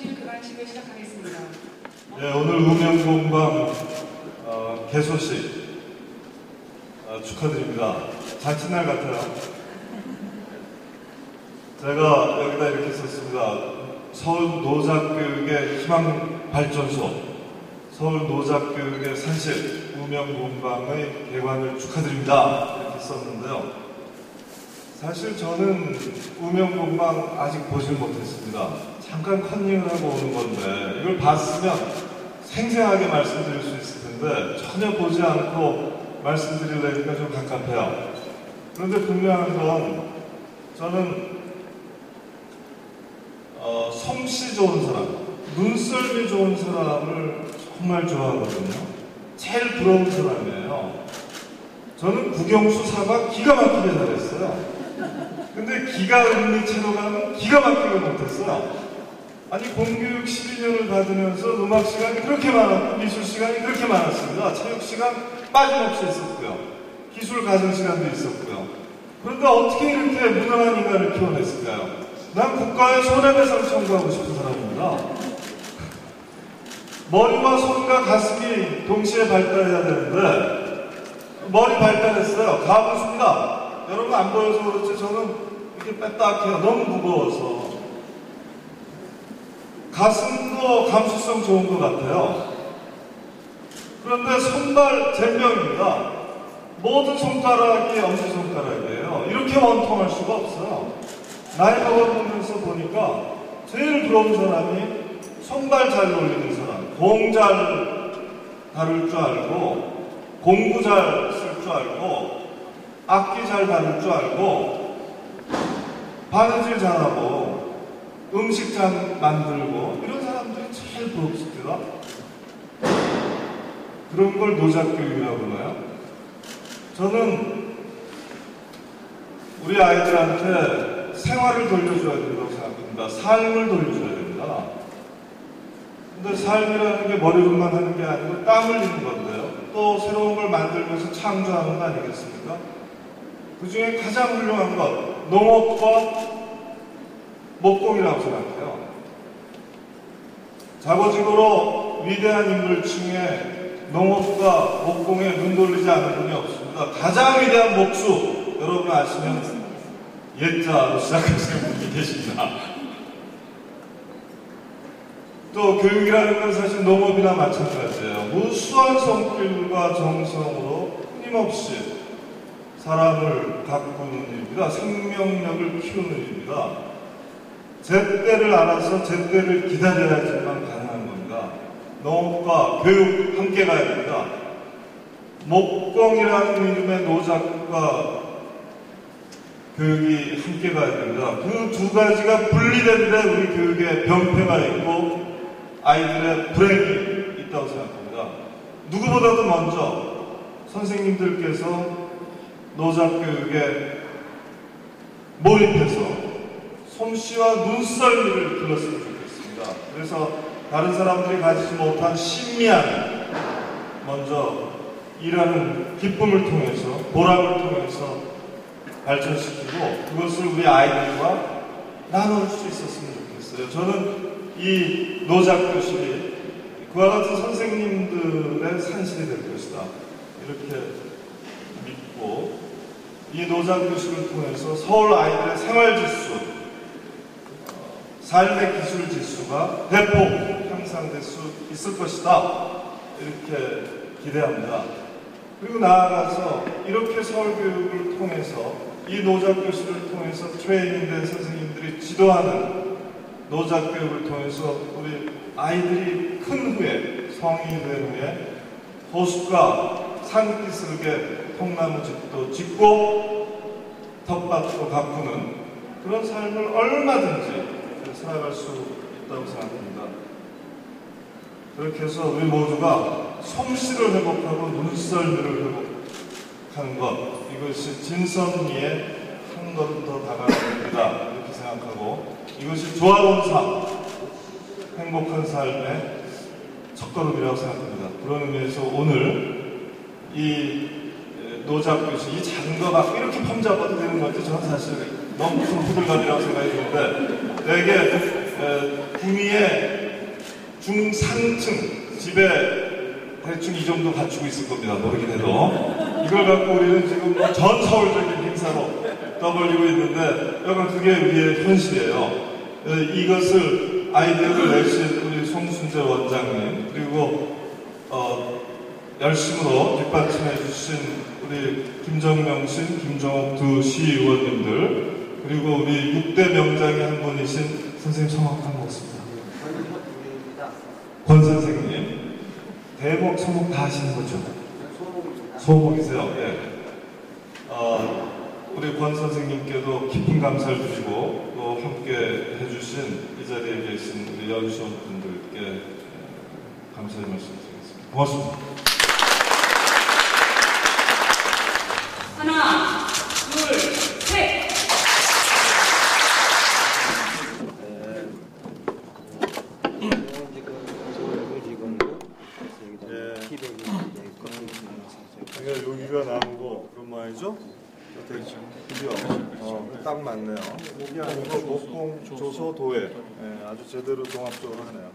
주실 그간식을 시작하겠습니다. 네, 오늘 음영공방 어, 개소식 어, 축하드립니다. 잔칫날 같아요. 제가 여기다 이렇게 썼습니다. 서울 노작교육의 희망 발전소, 서울 노작교육의 산실 음영공방의 개관을 축하드립니다. 이렇게 썼는데요. 사실 저는 음영공방 아직 보질 못했습니다. 잠깐 컨닝을 하고 오는 건데 이걸 봤으면 생생하게 말씀드릴 수 있을 텐데 전혀 보지 않고 말씀드리려니까 좀 갑갑해요. 그런데 분명한 건 저는 어, 솜씨 좋은 사람, 눈썰미 좋은 사람을 정말 좋아하거든요. 제일 부러운 사람이에요. 저는 국영수 사과 기가 막히게 잘했어요. 근데 기가 은리 채로 가는 기가 막히게 못했어요. 아니 공교육 12년을 받으면서 음악 시간이 그렇게 많았고 미술 시간이 그렇게 많았습니다. 체육 시간 빠짐없이 있었고요. 기술 가정 시간도 있었고요. 그런데 어떻게 이렇게 무능한 인간을 키워냈을까요? 난 국가에 손해배상 청구하고 싶은 사람입니다. 머리와 손과 가슴이 동시에 발달해야 되는데 머리 발달했어요. 가부수입니다. 여러분 안 보여서 그렇지 저는 이렇게 빼딱해요. 너무 무거워서. 가슴도 감수성 좋은 것 같아요. 그런데 손발 잼병입니다. 모든 손가락이 엄지손가락이에요. 이렇게 원통할 수가 없어요. 나이 먹어보면서 보니까 제일 부러운 사람이 손발 잘 놀리는 사람, 공 잘 다룰 줄 알고, 공부 잘쓸 줄 알고, 악기 잘 다룰 줄 알고, 바느질 잘하고, 음식 잘 만들고, 이런 사람들이 제일 부럽습니다. 그런 걸 노작교육이라고 그러나요? 저는 우리 아이들한테 생활을 돌려줘야 된다고 생각합니다. 삶을 돌려줘야 됩니다. 근데 삶이라는 게 머리로만 하는 게 아니고 땀 흘리는 건데요. 또 새로운 걸 만들면서 창조하는 거 아니겠습니까? 그 중에 가장 훌륭한 것, 농업과 목공이라고 생각해요. 자고직으로 위대한 인물 중에 농업과 목공에 눈 돌리지 않는 분이 없습니다. 가장 위대한 목수, 여러분 아시면 예자로 시작하시는 분이 계십니다. 또 교육이라는 건 사실 농업이나 마찬가지예요. 무수한 손길과 정성으로 끊임없이 사람을 가꾸는 일입니다. 생명력을 키우는 일입니다. 제때를 알아서 제때를 기다려야지만. 농업과 교육 함께 가야 됩니다. 목공이라는 이름의 노작과 교육이 함께 가야 됩니다. 그 두 가지가 분리된데 우리 교육에 병폐가 있고 아이들의 불행이 있다고 생각합니다. 누구보다도 먼저 선생님들께서 노작 교육에 몰입해서 솜씨와 눈썰미를 길렀으면 좋겠습니다. 그래서 다른 사람들이 가지지 못한 신미한 먼저 일하는 기쁨을 통해서 보람을 통해서 발전시키고 그것을 우리 아이들과 나눌 수 있었으면 좋겠어요. 저는 이 노작교실이 그와 같은 선생님들의 산실이 될 것이다. 이렇게 믿고 이 노작교실을 통해서 서울 아이들의 생활지수, 삶의 기술 지수가 대폭 향상될 수 있을 것이다. 이렇게 기대합니다. 그리고 나아가서 이렇게 서울교육을 통해서 이 노작교실을 통해서 트레이닝된 선생님들이 지도하는 노작 교육을 통해서 우리 아이들이 큰 후에 성인이 된 후에 호숫가 산기슭에 통나무집도 짓고 텃밭도 가꾸는 그런 삶을 얼마든지 살아갈 수 있다고 생각합니다. 그렇게 해서 우리 모두가 솜씨를 회복하고 눈썰미를 회복하는 것 이것이 진선미의 한 걸음 더 다가가야 됩니다. 이렇게 생각하고 이것이 조화로운 삶, 행복한 삶의 첫걸음이라고 생각합니다. 그런 의미에서 오늘 이 노작교시, 이 작은 거 막 이렇게 펌잡아도 되는 건지 저는 사실 너무 큰 후들갑이라고 생각이 드는데 되게 에, 구미의 중상층 집에 대충 이 정도 갖추고 있을 겁니다. 모르긴 해도. 이걸 갖고 우리는 지금 뭐전 서울적인 행사로 떠벌리고 있는데 여러분 그게 우리의 현실이에요. 에, 이것을 아이디어를 내신 우리 송순재 원장님 그리고 어, 열심으로 뒷받침해 주신 우리 김정명 씨, 김정옥 두 시의원님들 그리고 우리 6대 명장의 한 분이신 선생님 성함 까먹었습니다. 권 선생님 대목 소목 다 하시는 거죠? 소목이세요. 예. 어, 우리 권 선생님께도 깊은 감사를 드리고 또 함께 해주신 이 자리에 계신 우리 연수원 분들께 예, 감사의 말씀 드리겠습니다. 고맙습니다. 하나, 둘, 셋. 그러니까 여기가 나무고 그런 모양이죠? 드디어 어, 딱 맞네요. 아니고 목공 조소 도예 예, 아주 제대로 종합적으로 하네요.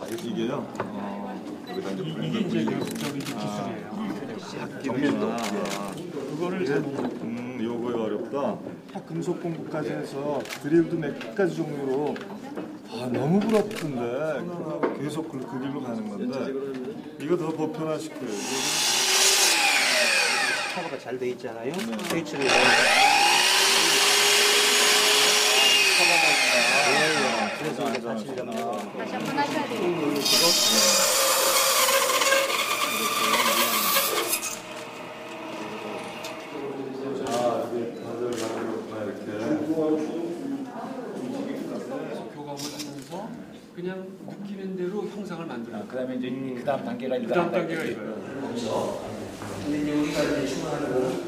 아, 이게요? 여기다 이제 이게 이제 교육적인 기술이에요. 정밀도. 그거를 잘 음, 요거에 어렵다. 딱 금속 공부까지 해서 드릴도 몇 가지 종류로 아 너무 부럽던데 계속 그, 그 길로 가는 건데 이거 더 보편화시켜요. 잘 돼 있잖아요. 스위치를 그래서 이제 같이 이러면 다시 한 번 하셔야 돼요. 아 여기 다들 가는구나 이렇게. 교감을 하면서 그냥 느끼는 대로 형상을 만들어. 그다음에 이제 그 다음 단계가 그 다음 단계가 이거예요. 근데 우리가 이제 추가하는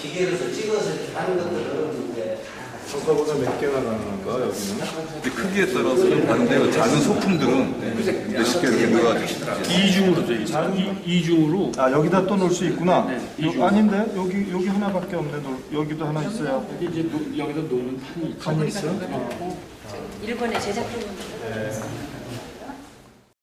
기계로서 찍어서 이렇게 하는 것들은 이제 아까보다 몇 개나 가능한가 여기는? 근데 크기에 따라서 좀 다른데 작은 소품들은 몇십 개 이렇게 넣어가지고 이중으로 돼 있어요. 이, 이중으로 아 여기다 또 놓을 수 있구나. 네, 요-. 아닌데 여기 여기 하나밖에 없네. 놓을- 여기도 하나 있어요. 여기 이제 노, 여기다 놓는 판이 있죠. 칸이 있어? 일본의 제작품